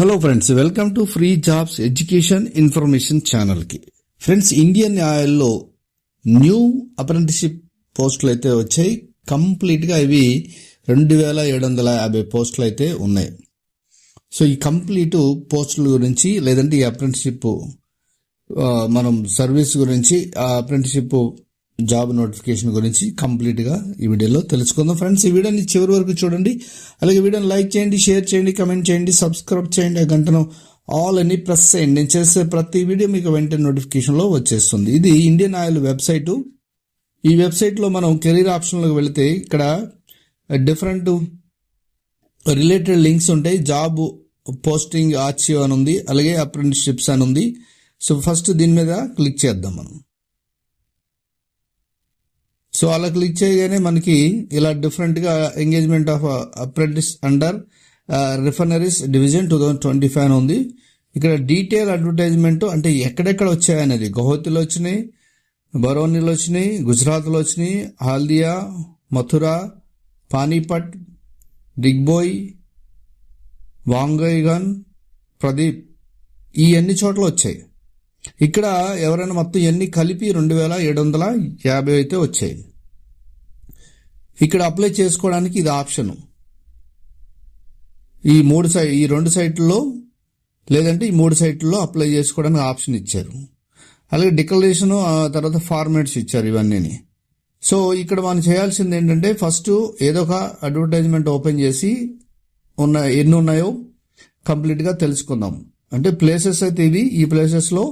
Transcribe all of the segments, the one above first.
Hello friends welcome to free jobs education information ఛానల్కి friends Indian ఆయిల్లో new apprenticeship పోస్టులు అయితే వచ్చాయి. కంప్లీట్గా ఇవి రెండు వేల ఏడు వందల యాభై పోస్టులు అయితే ఉన్నాయి. సో ఈ కంప్లీట్ పోస్టుల గురించి లేదంటే ఈ అప్రెంటిషిప్ మనం సర్వీస్ గురించి ఆ అప్రెంటిషిప్ జాబ్ నోటిఫికేషన్ గురించి కంప్లీట్గా ఈ వీడియోలో తెలుసుకుందాం. ఫ్రెండ్స్ ఈ వీడియోని చివరి వరకు చూడండి. అలాగే వీడియోని లైక్ చేయండి షేర్ చేయండి కమెంట్ చేయండి సబ్స్క్రైబ్ చేయండి. ఆ గంటను ఆల్ అని ప్రెస్ చేయండి. నేను చేసే ప్రతి వీడియో మీకు వెంటనే నోటిఫికేషన్లో వచ్చేస్తుంది. ఇది ఇండియన్ ఆయిల్ వెబ్సైటు. ఈ వెబ్సైట్లో మనం కెరీర్ ఆప్షన్లోకి వెళితే ఇక్కడ డిఫరెంట్ రిలేటెడ్ లింక్స్ ఉంటాయి. జాబ్ పోస్టింగ్ ఆర్చివ్ అని ఉంది. అలాగే అప్రెంటిస్షిప్స్ అని ఉంది. సో ఫస్ట్ దీని మీద క్లిక్ చేద్దాం మనం. సో అలా క్లిక్ చేయగానే మనకి ఇలా డిఫరెంట్గా engagement of apprentice under refineries division two thousand twenty five అని ఉంది. ఇక్కడ డీటెయిల్ అడ్వర్టైజ్మెంట్ అంటే ఎక్కడెక్కడ వచ్చాయనేది గౌహతిలో వచ్చినాయి బరౌనీలో వచ్చినాయి గుజరాత్లో వచ్చినాయి హాల్దియా మథురా పానీపట్ డిగ్బోయ్ వాంగైగన్ ప్రదీప్ ఈ అన్ని చోట్ల వచ్చాయి? ఇక్కడ ఎవరైనా మొత్తం ఎన్ని కలిపి రెండు వేల ఏడు వందల యాభై అయితే వచ్చాయి. ఇక్కడ అప్లై చేసుకోవడానికి ఇది ఆప్షన్ ఈ మూడు సై ఈ రెండు సైట్లలో లేదంటే ఈ మూడు సైట్లలో అప్లై చేసుకోవడానికి ఆప్షన్ ఇచ్చారు. అలాగే డిక్లరేషన్ తర్వాత ఫార్మాట్స్ ఇచ్చారు ఇవన్నీ సో ఇక్కడ మనం చేయాల్సింది ఏంటంటే ఫస్ట్ ఏదో ఒక అడ్వర్టైజ్మెంట్ ఓపెన్ చేసి ఉన్న ఎన్ని ఉన్నాయో కంప్లీట్గా తెలుసుకుందాం. అంటే ప్లేసెస్ అయితే ఇవి ఈ ప్లేసెస్లో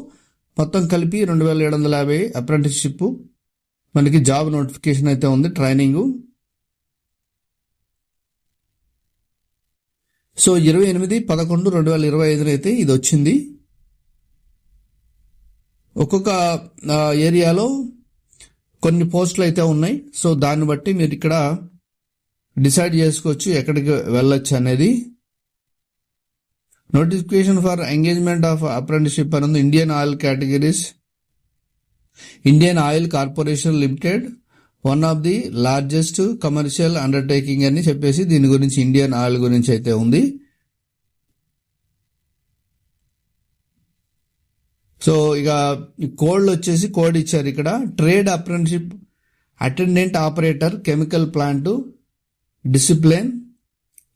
మొత్తం కలిపి రెండు వేల ఏడు వందల యాభై అప్రెంటిస్షిప్ మనకి జాబ్ నోటిఫికేషన్ అయితే ఉంది ట్రైనింగు సో ఇరవై ఎనిమిది పదకొండు రెండు వేల ఇరవై ఐదులో అయితే ఇది వచ్చింది. ఒక్కొక్క ఏరియాలో కొన్ని పోస్టులు అయితే ఉన్నాయి. సో దాన్ని బట్టి మీరు ఇక్కడ డిసైడ్ చేసుకోవచ్చు ఎక్కడికి వెళ్ళొచ్చు అనేది. Notification for engagement of apprenticeship అనేది ఉంది Indian Oil categories Indian Oil Corporation Limited one of the largest commercial undertaking అని చెప్పేసి దీని గురించి ఇండియన్ ఆయిల్ గురించి అయితే ఉంది. సో ఇక కోడ్లు వచ్చేసి కోడ్ ఇచ్చారు ఇక్కడ. Trade apprenticeship attendant operator chemical plant discipline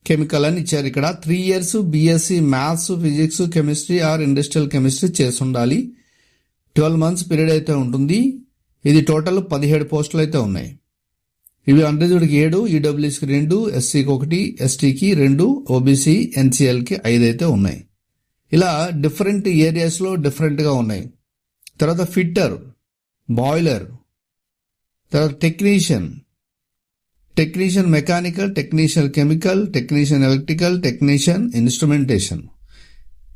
chemical అని ఇచ్చారు ఇక్కడ. Three years BSc maths physics chemistry or industrial chemistry చేసి ఉండాలి. ట్వెల్వ్ మంత్స్ పీరియడ్ అయితే ఉంటుంది. ఇది టోటల్ పదిహేడు పోస్టులు అయితే ఉన్నాయి. ఇవి అండర్జుడికి ఏడు ఈడబ్ల్యూసీకి రెండు ఎస్సీకి ఒకటి ఎస్టీకి రెండు ఓబీసీ ఎన్సీఎల్కి ఐదు అయితే ఉన్నాయి. ఇలా డిఫరెంట్ ఏరియాస్లో డిఫరెంట్గా ఉన్నాయి. తర్వాత ఫిట్టర్ బాయిలర్ తర్వాత technician. Technician mechanical technician chemical technician electrical technician instrumentation.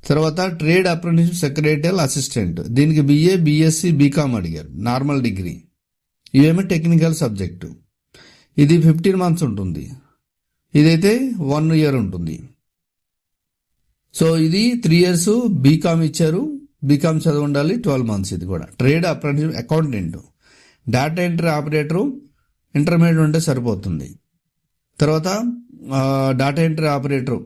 తర్వాత ట్రేడ్ అప్రెంటిస్ సెక్రటరియల్ అసిస్టెంట్. దీనికి బిఏ బిఎస్సి బీకామ్ అడిగారు. నార్మల్ డిగ్రీ ఇవేమో టెక్నికల్ సబ్జెక్టు ఇది ఫిఫ్టీన్ మంత్స్ ఉంటుంది. ఇదైతే వన్ ఇయర్ ఉంటుంది. సో ఇది త్రీ ఇయర్స్ బీకామ్ ఇచ్చారు. బీకామ్ చదివి ఉండాలి ట్వెల్వ్ మంత్స్ ఇది కూడా. Trade apprentice accountant data entry operator intermediate ఉంటే సరిపోతుంది. తర్వాత data entry operator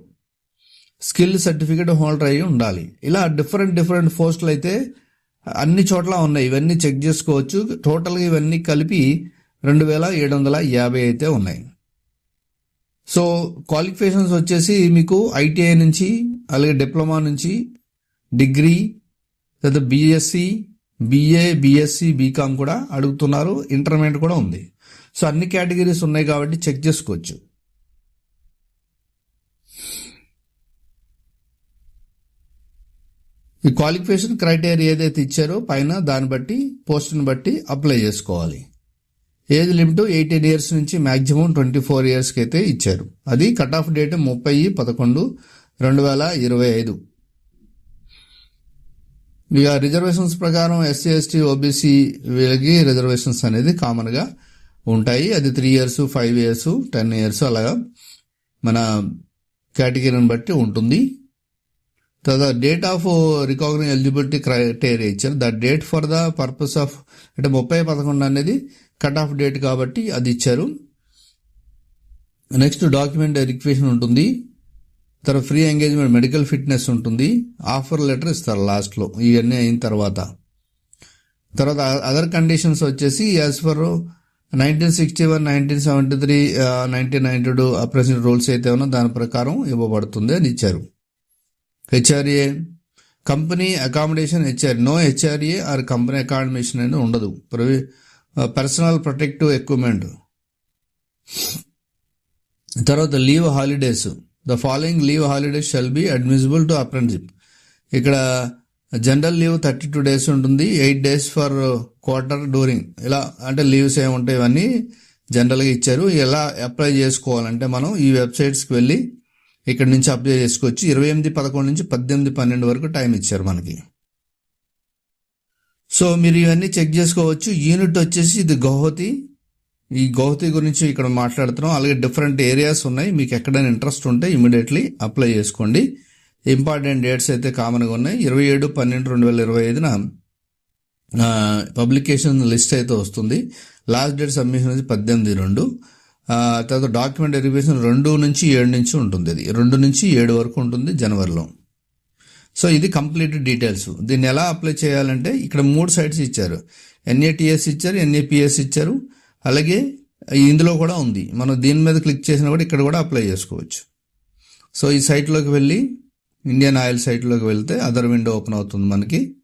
skill certificate holder అయి ఉండాలి. ఇలా డిఫరెంట్ డిఫరెంట్ పోస్టులు అయితే అన్ని చోట్ల ఉన్నాయి. ఇవన్నీ చెక్ చేసుకోవచ్చు. టోటల్గా ఇవన్నీ కలిపి రెండు వేల ఏడు వందల యాభై అయితే ఉన్నాయి. సో క్వాలిఫికేషన్స్ వచ్చేసి మీకు ఐటీఐ నుంచి అలాగే డిప్లొమా నుంచి డిగ్రీ లేదా బీఎస్సీ బీఏ బీఎస్సీ బీకామ్ కూడా అడుగుతున్నారు. ఇంటర్మీడియట్ కూడా ఉంది. సో అన్ని కేటగిరీస్ ఉన్నాయి కాబట్టి చెక్ చేసుకోవచ్చు. ఈ క్వాలిఫికేషన్ క్రైటీరియా ఏదైతే ఇచ్చారో పైన దాన్ని బట్టి పోస్ట్ని బట్టి అప్లై చేసుకోవాలి. ఏజ్ లిమిట్ ఎయిటీన్ ఇయర్స్ నుంచి మాక్సిమం ట్వంటీ ఫోర్ ఇయర్స్కి అయితే ఇచ్చారు. అది కట్ ఆఫ్ డేట్ ముప్పై పదకొండు రెండు వేల ఇరవై ఐదు. ఇక రిజర్వేషన్స్ ప్రకారం ఎస్సీ ఎస్టీ ఓబీసీ వీళ్ళకి రిజర్వేషన్స్ అనేది కామన్గా ఉంటాయి. అది three years five years ten years అలాగా మన కేటగిరీని బట్టి ఉంటుంది. తర్వాత date of recognise eligibility criteria ఇచ్చారు. The date for the purpose of అంటే ముప్పై పదకొండు అనేది కట్ ఆఫ్ డేట్ కాబట్టి అది ఇచ్చారు. నెక్స్ట్ డాక్యుమెంట్ రిక్వెషన్ ఉంటుంది. తర్వాత ఫ్రీ ఎంగేజ్మెంట్ మెడికల్ ఫిట్నెస్ ఉంటుంది. ఆఫర్ లెటర్ ఇస్తారు లాస్ట్లో ఇవన్నీ అయిన తర్వాత. తర్వాత అదర్ కండిషన్స్ వచ్చేసి as per nineteen sixty one nineteen seventy three nineteen ninety two president rules అయితే ఉన్నా దాని ప్రకారం ఇవ్వబడుతుంది అని ఇచ్చారు. HRA company accommodation HR. No HRA or company accommodation అనేది ఉండదు. పర్సనల్ ప్రొటెక్టివ్ ఎక్విప్మెంట్ తర్వాత leave holidays the following leave holidays shall be admissible to apprenticeship ఇక్కడ general leave thirty two days ఉంటుంది eight days for quarter during ఇలా అంటే leaves ఏముంటాయి ఇవన్నీ జనరల్గా ఇచ్చారు. ఎలా అప్లై చేసుకోవాలంటే మనం ఈ వెబ్సైట్స్కి వెళ్ళి ఇక్కడ నుంచి అప్లై చేసుకోవచ్చు ఇరవై ఎనిమిది పదకొండు నుంచి పద్దెనిమిది పన్నెండు వరకు టైం ఇచ్చారు మనకి. సో మీరు ఇవన్నీ చెక్ చేసుకోవచ్చు. యూనిట్ వచ్చేసి ఇది గౌహతి. ఈ గౌహతి గురించి ఇక్కడ మాట్లాడుతున్నాం. అలాగే డిఫరెంట్ ఏరియాస్ ఉన్నాయి. మీకు ఎక్కడైనా ఇంట్రెస్ట్ ఉంటే ఇమీడియట్లీ అప్లై చేసుకోండి. ఇంపార్టెంట్ డేట్స్ అయితే కామన్గా ఉన్నాయి. ఇరవై ఏడు పన్నెండు రెండు వేల ఇరవై ఐదున పబ్లికేషన్ లిస్ట్ అయితే వస్తుంది. లాస్ట్ డేట్ సబ్మిషన్ వచ్చి పద్దెనిమిది రెండు. తర్వాత డాక్యుమెంట్ వెరిఫికేషన్ రెండు నుంచి ఏడు నుంచి ఉంటుంది అది రెండు నుంచి ఏడు వరకు ఉంటుంది జనవరిలో. సో ఇది కంప్లీట్ డీటెయిల్స్ దీన్ని ఎలా అప్లై చేయాలంటే ఇక్కడ మూడు సైట్స్ ఇచ్చారు. ఎన్ఏటిఎస్ ఇచ్చారు ఎన్ఏపిఎస్ ఇచ్చారు. అలాగే ఇందులో కూడా ఉంది. మనం దీని మీద క్లిక్ చేసినా కూడా ఇక్కడ కూడా అప్లై చేసుకోవచ్చు. సో ఈ సైట్లోకి వెళ్ళి ఇండియన్ ఆయిల్ సైట్లోకి వెళ్తే అదర్ విండో ఓపెన్ అవుతుంది మనకి.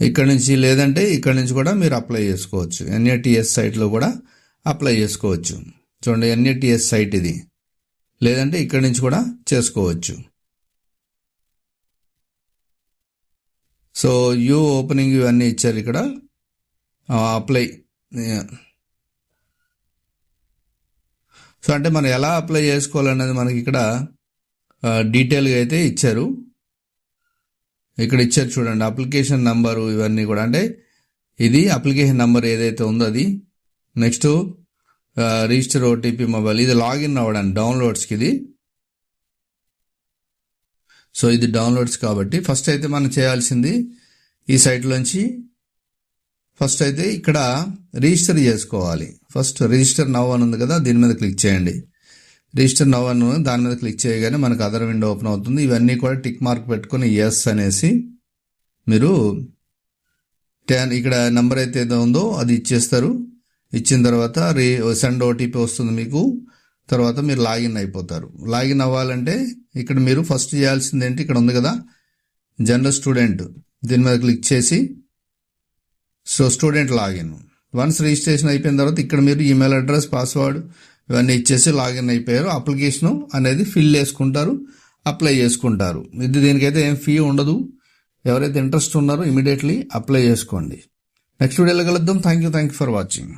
ఇక్కడ నుంచి లేదంటే ఇక్కడ నుంచి కూడా మీరు అప్లై చేసుకోవచ్చు. ఎన్ఏటిఎస్ సైట్లో కూడా అప్లై చేసుకోవచ్చు. చూడండి ఎన్ఏటిఎస్ సైట్ ఇది. లేదంటే ఇక్కడ నుంచి కూడా చేసుకోవచ్చు. సో యూ ఓపెనింగ్ ఇవన్నీ ఇచ్చారు ఇక్కడ. అప్లై సో అంటే మనం ఎలా అప్లై చేసుకోవాలనేది మనకి ఇక్కడ డీటెయిల్గా అయితే ఇచ్చారు. ఇక్కడ ఇచ్చారు చూడండి అప్లికేషన్ నంబరు ఇవన్నీ కూడా. అంటే ఇది అప్లికేషన్ నంబర్ ఏదైతే ఉందో అది నెక్స్ట్ రిజిస్టర్ ఓటీపీ మొబైల్ ఇది లాగిన్ అవ్వడానికి డౌన్లోడ్స్కి ఇది. సో ఇది డౌన్లోడ్స్ కాబట్టి ఫస్ట్ అయితే మనం చేయాల్సింది ఈ సైట్లోంచి ఫస్ట్ అయితే ఇక్కడ రిజిస్టర్ చేసుకోవాలి. ఫస్ట్ రిజిస్టర్ నవ్ అని ఉంది కదా దీని మీద క్లిక్ చేయండి. రిజిస్టర్ నవ్ అని దాని మీద క్లిక్ చేయగానే మనకు అదర్ విండో ఓపెన్ అవుతుంది. ఇవన్నీ కూడా టిక్ మార్క్ పెట్టుకుని ఎస్ అనేసి మీరు టెన్ ఇక్కడ నెంబర్ అయితే ఏదో ఉందో అది ఇచ్చేస్తారు. ఇచ్చిన తర్వాత రీ సెండ్ ఓటీపీ వస్తుంది మీకు. తర్వాత మీరు లాగిన్ అయిపోతారు. లాగిన్ అవ్వాలంటే ఇక్కడ మీరు ఫస్ట్ చేయాల్సింది ఏంటి? ఇక్కడ ఉంది కదా జనరల్ స్టూడెంట్ దీని మీద క్లిక్ చేసి so student login once registration అయిపోయిన తర్వాత ఇక్కడ మీరు ఈమెయిల్ అడ్రస్ పాస్వర్డ్ ఇవన్నీ ఇచ్చేసి లాగిన్ అయిపోయారు. అప్లికేషన్ అనేది ఫిల్ చేసుకుంటారు అప్లై చేసుకుంటారు. ఇది దీనికైతే ఏం ఫీ ఉండదు. ఎవరైతే ఇంట్రెస్ట్ ఉన్నారో ఇమీడియట్లీ అప్లై చేసుకోండి. నెక్స్ట్ వీడియోలో కలుద్దాం. Thank you thank you for watching